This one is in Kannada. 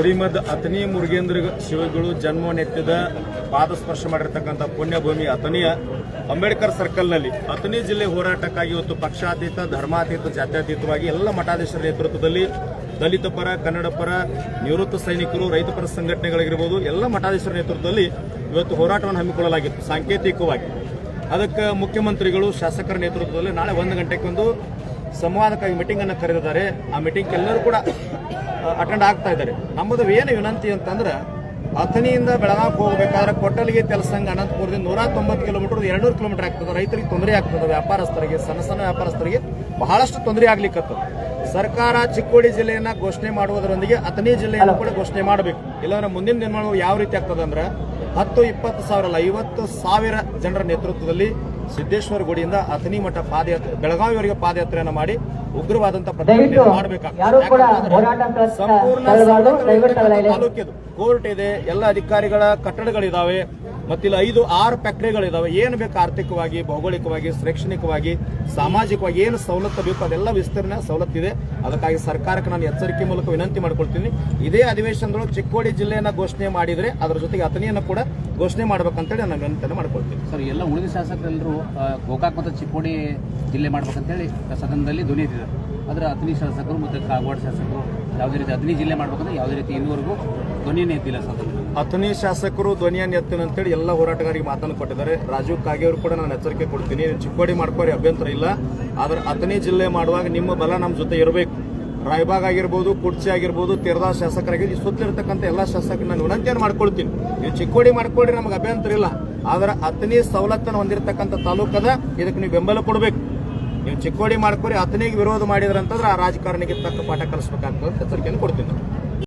ಶ್ರೀಮದ್ ಅತನಿ ಮುರುಗೇಂದ್ರ ಶಿವಗಳು ಜನ್ಮನೆತ್ತಿದ ಪಾದ ಸ್ಪರ್ಶ ಮಾಡಿರ್ತಕ್ಕಂಥ ಪುಣ್ಯಭೂಮಿ ಅತನಿಯ ಅಂಬೇಡ್ಕರ್ ಸರ್ಕಲ್ನಲ್ಲಿ. ಅಥನಿ ಜಿಲ್ಲೆ ಹೋರಾಟಕ್ಕಾಗಿ ಇವತ್ತು ಪಕ್ಷಾತೀತ, ಧರ್ಮಾತೀತ, ಜಾತ್ಯತೀತವಾಗಿ ಎಲ್ಲ ಮಠಾಧೀಶರ ನೇತೃತ್ವದಲ್ಲಿ ದಲಿತ ಪರ, ಕನ್ನಡ ಪರ, ನಿವೃತ್ತ ಸೈನಿಕರು, ರೈತ ಪರ ಸಂಘಟನೆಗಳಿಗಿರ್ಬೋದು ಎಲ್ಲ ಮಠಾಧೀಶರ ನೇತೃತ್ವದಲ್ಲಿ ಇವತ್ತು ಹೋರಾಟವನ್ನು ಹಮ್ಮಿಕೊಳ್ಳಲಾಗಿತ್ತು ಸಾಂಕೇತಿಕವಾಗಿ. ಅದಕ್ಕೆ ಮುಖ್ಯಮಂತ್ರಿಗಳು, ಶಾಸಕರ ನೇತೃತ್ವದಲ್ಲಿ ನಾಳೆ ಒಂದು ಗಂಟೆಗೊಂದು ಸಂವಾದಕ್ಕಾಗಿ ಮೀಟಿಂಗ್ ಅನ್ನು ಕರೆದಿದ್ದಾರೆ. ಆ ಮೀಟಿಂಗ್ ಎಲ್ಲರೂ ಕೂಡ ಅಟೆಂಡ್ ಆಗ್ತಾ ಇದ್ದಾರೆ. ನಮ್ಮದು ಏನು ವಿನಂತಿ ಅಂತಂದ್ರೆ, ಅಥಣಿಯಿಂದ ಬೆಳಗಾವಿ ಹೋಗಬೇಕಾದ್ರೆ ಕೊಟ್ಟಲಿಗೆ ತೆಲಸಂಗ ಅನಂತಪುರದಿಂದ ನೂರ ತೊಂಬತ್ತು ಕಿಲೋಮೀಟರ್, ಎರಡ್ನೂರು ಕಿಲೋಮೀಟರ್ ಆಗ್ತದೆ. ರೈತರಿಗೆ ತೊಂದರೆ ಆಗ್ತದೆ. ವ್ಯಾಪಾರಸ್ಥರಿಗೆ, ಸಣ್ಣ ಸಣ್ಣ ವ್ಯಾಪಾರಸ್ಥರಿಗೆ ಬಹಳಷ್ಟು ತೊಂದರೆ ಆಗ್ಲಿಕ್ಕತ್ತದ ಸರ್ಕಾರ ಚಿಕ್ಕೋಡಿ ಜಿಲ್ಲೆಯನ್ನ ಘೋಷಣೆ ಮಾಡುವುದರೊಂದಿಗೆ ಅಥಣಿ ಜಿಲ್ಲೆಯನ್ನು ಕೂಡ ಘೋಷಣೆ ಮಾಡಬೇಕು. ಇಲ್ಲಾಂದ್ರೆ ಮುಂದಿನ ದಿನಗಳು ಯಾವ ರೀತಿ ಆಗ್ತದೆ ಅಂದ್ರೆ, ಹತ್ತು, ಇಪ್ಪತ್ತು ಸಾವಿರ ಅಲ್ಲ, ಐವತ್ತು ಸಾವಿರ ಜನರ ನೇತೃತ್ವದಲ್ಲಿ ಸಿದ್ದೇಶ್ವರ ಗುಡಿಯಿಂದ ಅಥನಿ ಮಠ ಪಾದಯಾತ್ರೆ ಬೆಳಗಾವಿವರೆಗೆ ಪಾದಯಾತ್ರೆಯನ್ನು ಮಾಡಿ ಉಗ್ರವಾದಂತ. ತಾಲೂಕಿದು. ಕೋರ್ಟ್ ಇದೆ ಎಲ್ಲ ಅಧಿಕಾರಿಗಳ ಕಟ್ಟಡಗಳಿದಾವೆ ಮತ್ತಿಲ್ಲ ಐದು ಆರು ಫ್ಯಾಕ್ಟರಿಗಳಿದಾವೆ. ಏನು ಬೇಕು ಆರ್ಥಿಕವಾಗಿ ಭೌಗೋಳಿಕವಾಗಿ ಶೈಕ್ಷಣಿಕವಾಗಿ ಸಾಮಾಜಿಕವಾಗಿ ಏನು ಸವಲತ್ತು ಬೇಕು ಅದೆಲ್ಲ ವಿಸ್ತರಣೆ ಸವಲತ್ತಿದೆ ಅದಕ್ಕಾಗಿ ಸರ್ಕಾರಕ್ಕೆ ನಾನು ಎಚ್ಚರಿಕೆ ಮೂಲಕ ವಿನಂತಿ ಮಾಡ್ಕೊಳ್ತೀನಿ. ಇದೇ ಅಧಿವೇಶನದೊಳಗೆ ಚಿಕ್ಕೋಡಿ ಜಿಲ್ಲೆಯನ್ನ ಘೋಷಣೆ ಮಾಡಿದ್ರೆ ಅದರ ಜೊತೆಗೆ ಅಥಣಿಯನ್ನು ಕೂಡ ಘೋಷಣೆ ಮಾಡ್ಬೇಕಂತೇಳಿ ನಾನು ವಿನಂತಿಯನ್ನು ಮಾಡ್ಕೊಳ್ತೀನಿ. ಸರ್ ಎಲ್ಲ ಉಳಿದ ಶಾಸಕರೆಲ್ಲರೂ ಗೋಕಾಕ್ ಮತ್ತು ಚಿಕ್ಕೋಡಿ ಜಿಲ್ಲೆ ಮಾಡ್ಬೇಕಂತೇಳಿ ಸದನದಲ್ಲಿ ಧ್ವನಿ ಎತ್ತಿದ್ದಾರೆ ಆದರೆ ಅಥಣಿ ಶಾಸಕರು ಮತ್ತು ಕಾಗವಾಡ ಶಾಸಕರು ಯಾವುದೇ ರೀತಿ ಅಥಣಿ ಜಿಲ್ಲೆ ಮಾಡಬೇಕಂದ್ರೆ ಯಾವುದೇ ರೀತಿ ಇನ್ನೂವರೆಗೂ ಧ್ವನಿಯನ್ನು ಎತ್ತಿಲ್ಲ ಸದನ ಅಥಣಿ ಶಾಸಕರು ಧ್ವನಿಯನ್ನು ಎತ್ತಿನ ಅಂತೇಳಿ ಎಲ್ಲ ಹೋರಾಟಗಾರರಿಗೆ ಮಾತನ್ನು ಕೊಟ್ಟಿದ್ದಾರೆ. ರಾಜೀವ್ ಕಾಗೆ ಕೂಡ ನಾನು ಎಚ್ಚರಿಕೆ ಕೊಡ್ತೀನಿ. ಚಿಕ್ಕೋಡಿ ಮಾಡ್ಕೋರಿ ಅಭ್ಯಂತರ ಇಲ್ಲ. ಆದರೆ ಅಥಣಿ ಜಿಲ್ಲೆ ಮಾಡುವಾಗ ನಿಮ್ಮ ಬಲ ನಮ್ಮ ಜೊತೆ ಇರಬೇಕು. ರಾಯಬಾಗ್ ಆಗಿರ್ಬೋದು ಕುರ್ಚಿ ಆಗಿರ್ಬೋದು, ತೆರದಾ ಶಾಸಕರಾಗಿ ಸುತ್ತಲಿರ್ತಕ್ಕಂಥ ಎಲ್ಲ ಶಾಸಕರು ನಾನು ವಿನಂತಿಯನ್ನು ಮಾಡ್ಕೊಳ್ತೀನಿ. ನೀವು ಚಿಕ್ಕೋಡಿ ಮಾಡ್ಕೊಳ್ರಿ, ನಮಗೆ ಅಭ್ಯಂತರ ಇಲ್ಲ. ಆದರೆ ಅಥಣಿ ಸವಲತ್ತನ್ನು ಹೊಂದಿರತಕ್ಕಂಥ ತಾಲೂಕದ ಇದಕ್ಕೆ ನೀವು ಬೆಂಬಲ ಕೊಡಬೇಕು. ನೀವು ಚಿಕ್ಕೋಡಿ ಮಾಡ್ಕೊರಿ ಅತನಿಗೆ ವಿರೋಧ ಮಾಡಿದ್ರಂತಂದ್ರೆ ಆ ರಾಜಕಾರಣಿಗೆ ತಕ್ಕ ಪಾಠ ಕಲಿಸ್ಬೇಕಾಗ್ತದೆ ಎಚ್ಚರಿಕೆಯನ್ನು ಕೊಡ್ತೀನಿ